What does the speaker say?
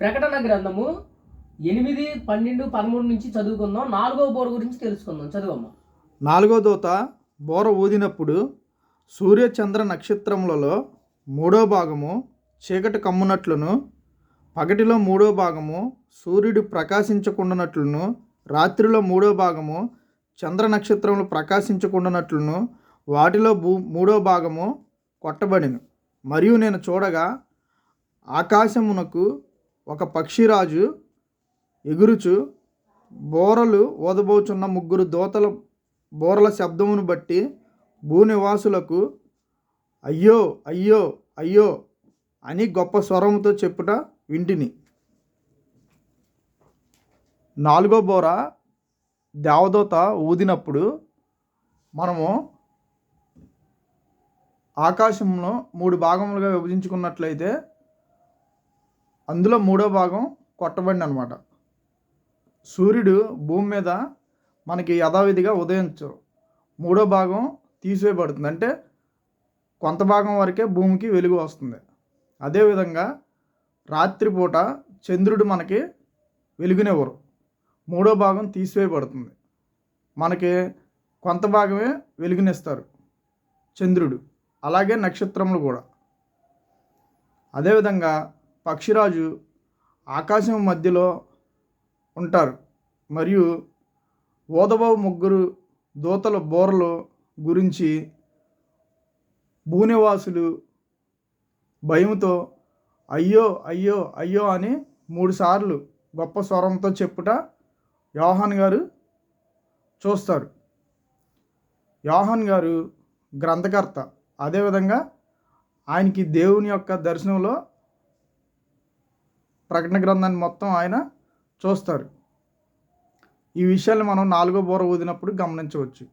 ప్రకటన గ్రంథము ఎనిమిది పన్నెండు పదమూడు నుంచి చదువుకుందాం. నాలుగో బోర గురించి తెలుసుకుందాం. చదువమ్మా. నాలుగో దూత బోర ఊదినప్పుడు సూర్య చంద్ర నక్షత్రములలో మూడో భాగము చీకటి కమ్మునట్లును పగటిలో మూడో భాగము సూర్యుడు ప్రకాశించకుండానట్లును రాత్రిలో మూడో భాగము చంద్ర నక్షత్రములు ప్రకాశించకుండానట్లును వాటిలో భూ మూడో భాగము కొట్టబడిను. మరియు నేను చూడగా ఆకాశమునకు ఒక పక్షిరాజు ఎగురుచు బోరలు ఓదబోచున్న ముగ్గురు దోతల బోరల శబ్దమును బట్టి భూనివాసులకు అయ్యో అయ్యో అయ్యో అని గొప్ప స్వరంతో చెప్పుట వింటిని. నాలుగో బోర దేవదూత ఊదినప్పుడు మనము ఆకాశంలో మూడు భాగములుగా విభజించుకున్నట్లయితే అందులో మూడో భాగం కొట్టబడింది అనమాట సూర్యుడు భూమి మీద మనకి యథావిధిగా ఉదయించు. మూడో భాగం తీసివేయబడుతుంది. అంటే కొంత భాగం వరకే భూమికి వెలుగు వస్తుంది. అదేవిధంగా రాత్రిపూట చంద్రుడు మనకి వెలుగునివ్వరు. మూడో భాగం తీసివేయబడుతుంది. మనకి కొంత భాగమే వెలుగునిస్తారు చంద్రుడు. అలాగే నక్షత్రములు కూడా. అదేవిధంగా పక్షిరాజు ఆకాశం మధ్యలో ఉంటారు. మరియు ఓదబావు ముగ్గురు దూతల బోరలు గురించి భూనివాసులు భయంతో అయ్యో అయ్యో అయ్యో అని మూడుసార్లు గొప్ప స్వరంతో చెప్పుట యోహాన్ గారు చూస్తారు. యోహాన్ గారు గ్రంథకర్త. అదేవిధంగా ఆయనకి దేవుని యొక్క దర్శనంలో ప్రకటన గ్రంథాన్ని మొత్తం ఆయన చూస్తారు. ఈ విషయాలు మనం నాలుగో బోర ఊదినప్పుడు గమనించవచ్చు.